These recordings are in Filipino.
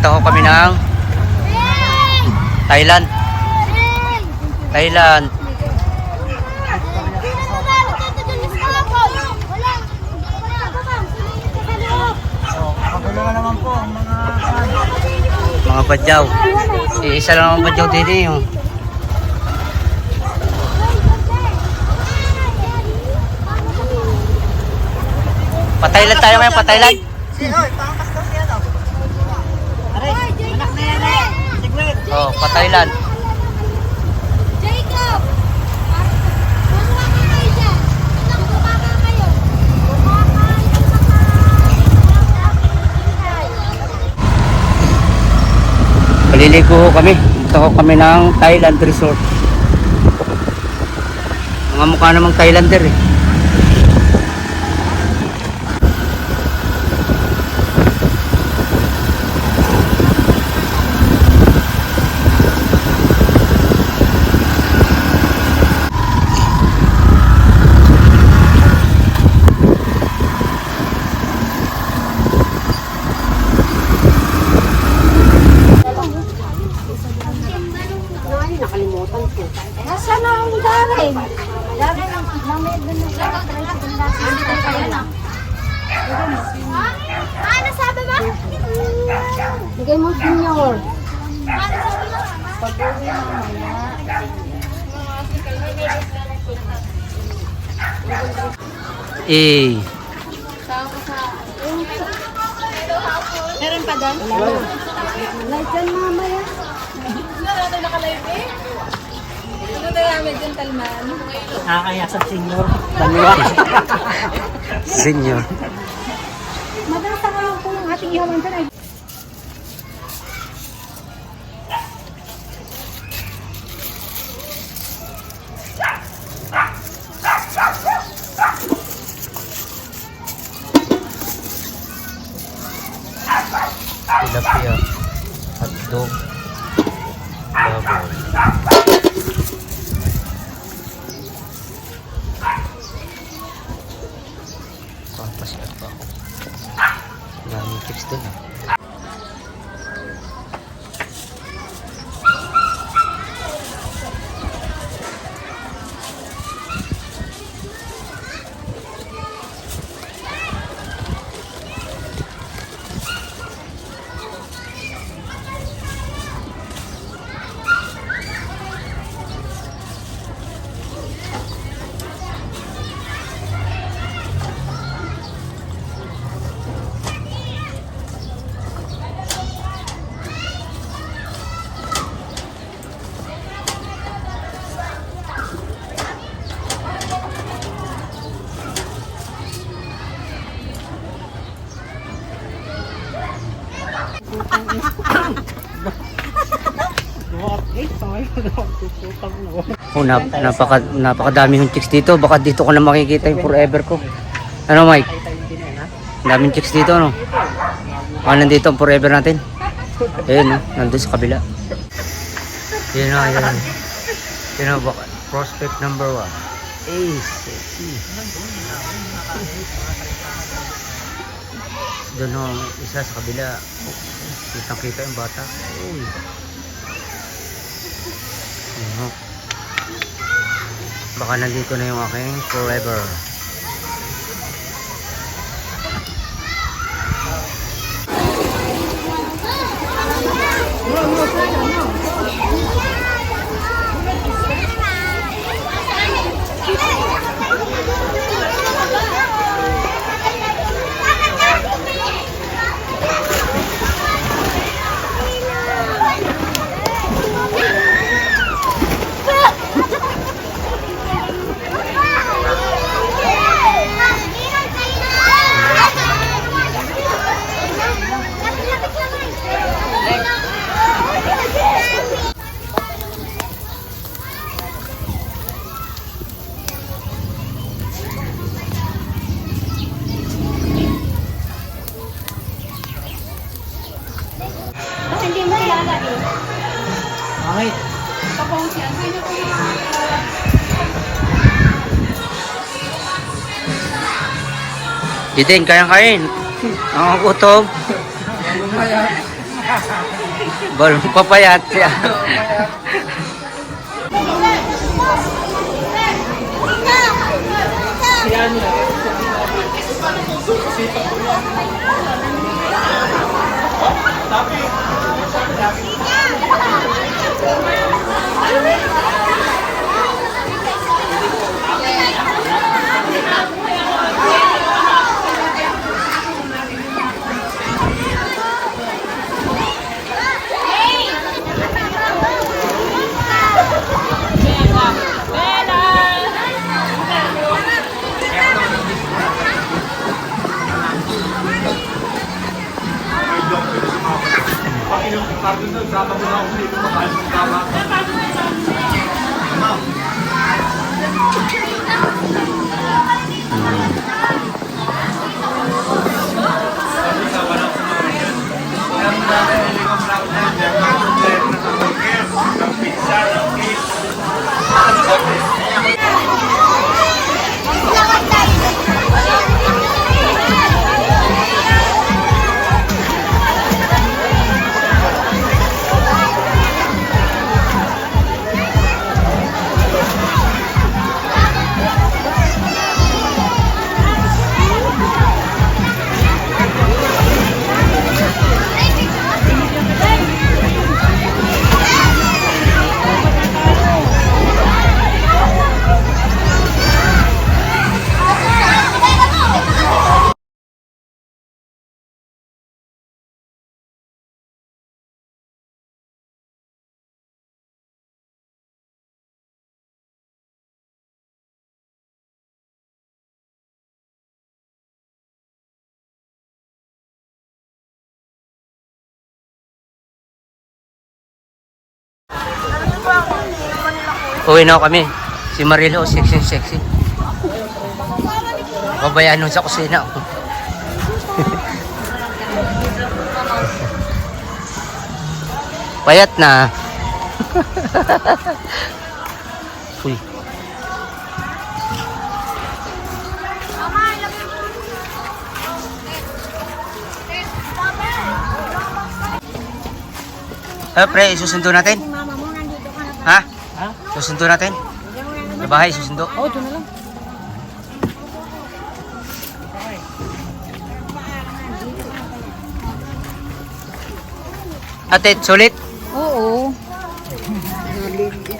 Pupunta ko kami ng Thailand. Thailand. Mga badyaw. Iisa lang ang badyaw din eh. oh. Pa-Thailand tayo ngayon, pa-Thailand. Si, oy, pangkas daw siya daw. Oh. Jacob! Bumaba kayo. Bumaba Paliligo ho kami. Punta ko kami ng Thailand Resort. Mga mukha namang Thailander eh. Ay, nakalimutan ko. Nasaan na ang Darren? Darren, mamaya doon na siya. Hindi ko kaya na. Ano sabi mo? Bigay mo junior. Pag-uwi mamaya. Eh, Meron pa doon? Wala na. Live dyan mamaya. Nakakaya sa senior. Dalawa. senior. Madalas ang alam ko ng ating ihawan dyan Tilapia. Hotdog. Oh, nap napaka napakadami yung chicks dito. Baka dito ko na makikita yung forever ko. Ano, Mike? Daming chicks dito, ano? Ah, nandito ang forever natin. Ayun, oh, nandun sa kabila. Yun na, yun. Yun na, baka, prospect number one. Eh, sexy. Doon oh, isa sa kabila. Oh, kitang kita yung bata. Uy. Oh. Baka nandito na yung aking forever. Bakit Di din, kayang kain. Ang gutom. Bal, papayat siya. รื่องการทำงานที่ประธานการรั Uwi na kami. Si Marilo, sexy sexy. Babayaan nun sa kusina. Payat na. Uy. Eh, pre, susundo natin. Mama mo, nandito ka na. Ha? Ha? Susundo natin? Sa bahay, susundo. Oo, ito na lang. Ate, sulit? Oo.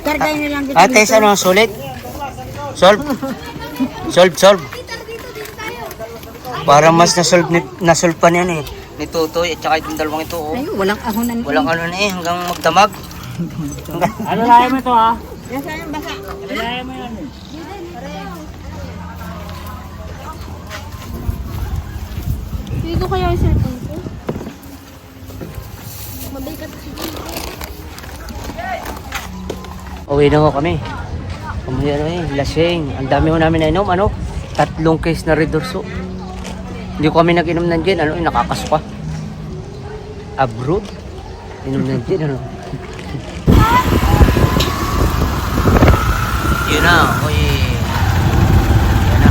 Kargay na lang kita Ate, ano, sulit? Solve? Solve, solve. Para mas na-solve, na-solve pa niyan eh. Ni Tutoy at saka itong dalawang ito. Oh. Ay, walang ahonan. Walang ano na eh, hanggang magdamag. Ano layo mo ito ha? Nasaan ang basa? Layo mo yan? Dito kaya yung cellphone ko? Mabigat sige. Uwi na ho kami. Kami ano eh, lasing. Ang dami ho namin nainom, ano? Tatlong case na redorso. Hindi ko kami nag-inom ng gin, ano, eh, nakakasuka. Abroad? Inom ng gin, ano? Yun na, uy. Yan na.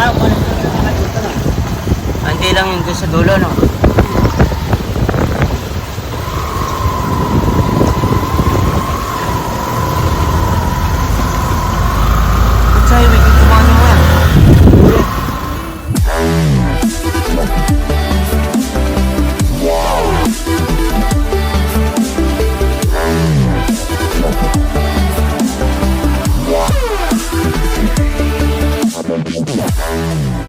Ah, na. Hindi lang yung sa dulo, no?